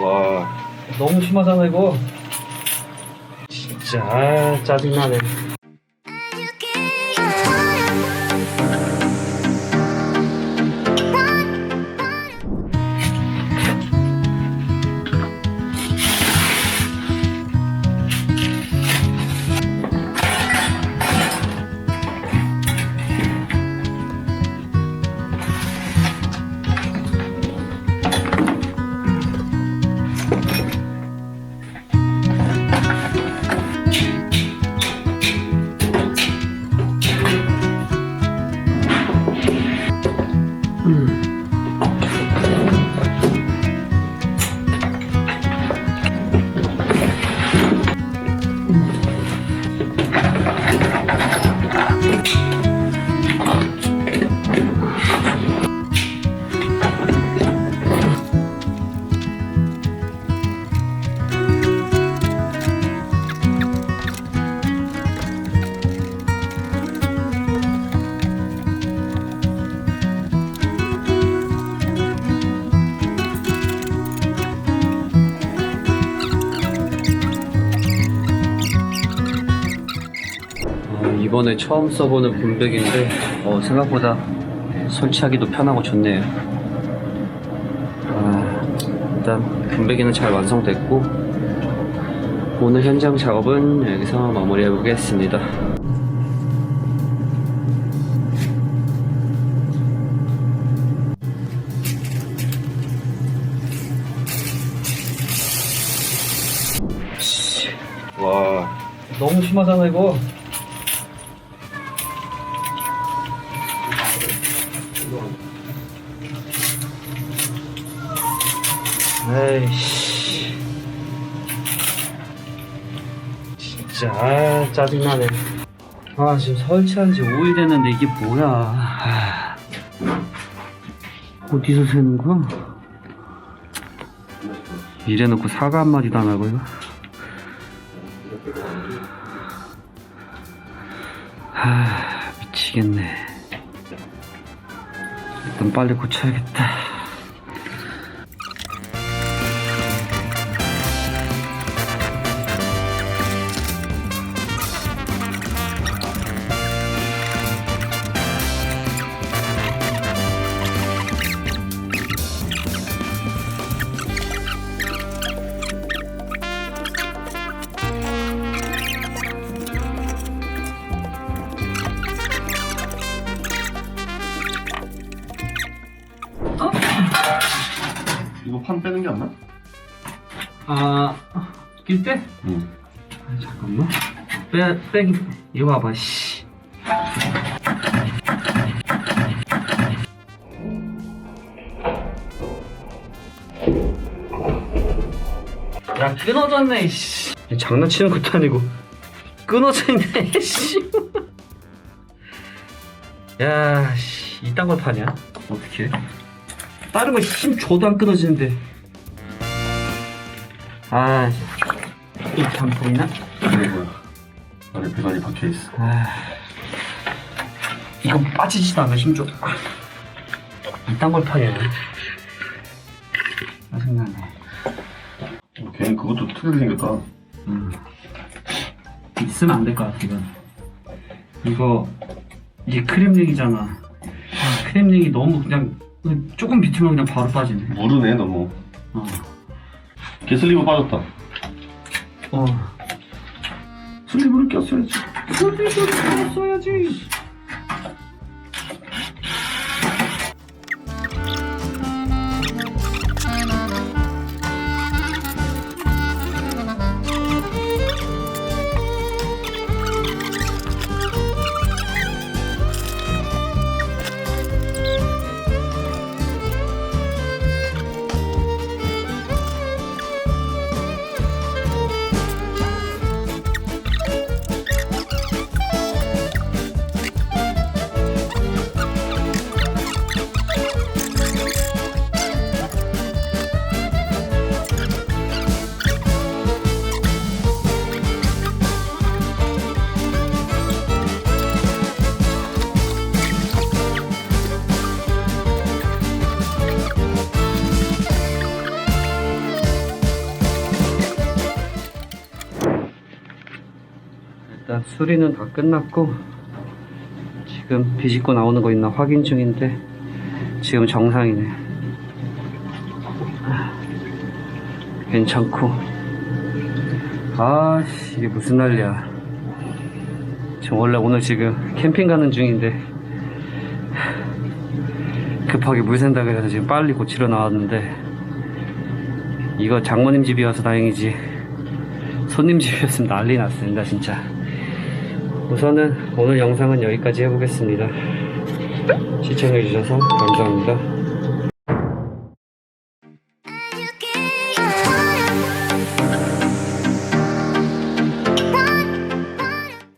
와. 너무 심하잖아 이거. 진짜 아, 짜증나네 어, 이번에 처음 써보는 분백인데 어, 생각보다 설치하기도 편하고 좋네요. 아, 일단 분배기는 잘 완성됐고 오늘 현장 작업은 여기서 마무리해 보겠습니다. 와 너무 심하잖아 이거 에이씨. 진짜, 아, 짜증나네. 아, 지금 설치한 지 5일 됐는데 이게 뭐야. 아. 어디서 새는 거야? 이래놓고 사과 한 마디도 안 하고, 이거. 아, 미치겠네. 일단 빨리 고쳐야겠다. 이거 판 빼는 게 안 나? 아, 낄 때? 응. 아, 잠깐만. 빼, 빼, 이거 봐봐, 씨. 야, 끊어졌네, 씨. 장난치는 것도 아니고. 끊어져 있네, 씨. 야, 씨. 이딴 걸 파냐? 어떻게? 다른 거힘 줘도 안 끊어지는데. 아, 이렇게 안 보이나? 뭐야? 안에 배관이 박혀있어. 아, 이거 빠지지도 않아 심지어. 이딴 걸 파냐? 짜증나네. 어, 걔는 그것도 특이하게 생겼다. 음. 있으면 안 될 것 같아 이건. 이거 이게 크림 링이잖아. 아, 크림 링이 너무 그냥 조금 비틀면 그냥 바로 빠지네. 무르네, 너무. 어. 게슬리버 빠졌다. 어. 슬리브를 꼈어야지. 슬리브를 써야지. 수리는 다 끝났고 지금 비집고 나오는 거 있나 확인 중인데 지금 정상이네. 아, 괜찮고. 아씨 이게 무슨 난리야. 지금 원래 오늘 지금 캠핑 가는 중인데 급하게 물 샌다 그래서 지금 빨리 고치러 나왔는데 이거 장모님 집이어서 다행이지. 손님 집이었으면 난리 났습니다 진짜 우선은 오늘 영상은 여기까지 해보겠습니다. 시청해주셔서 감사합니다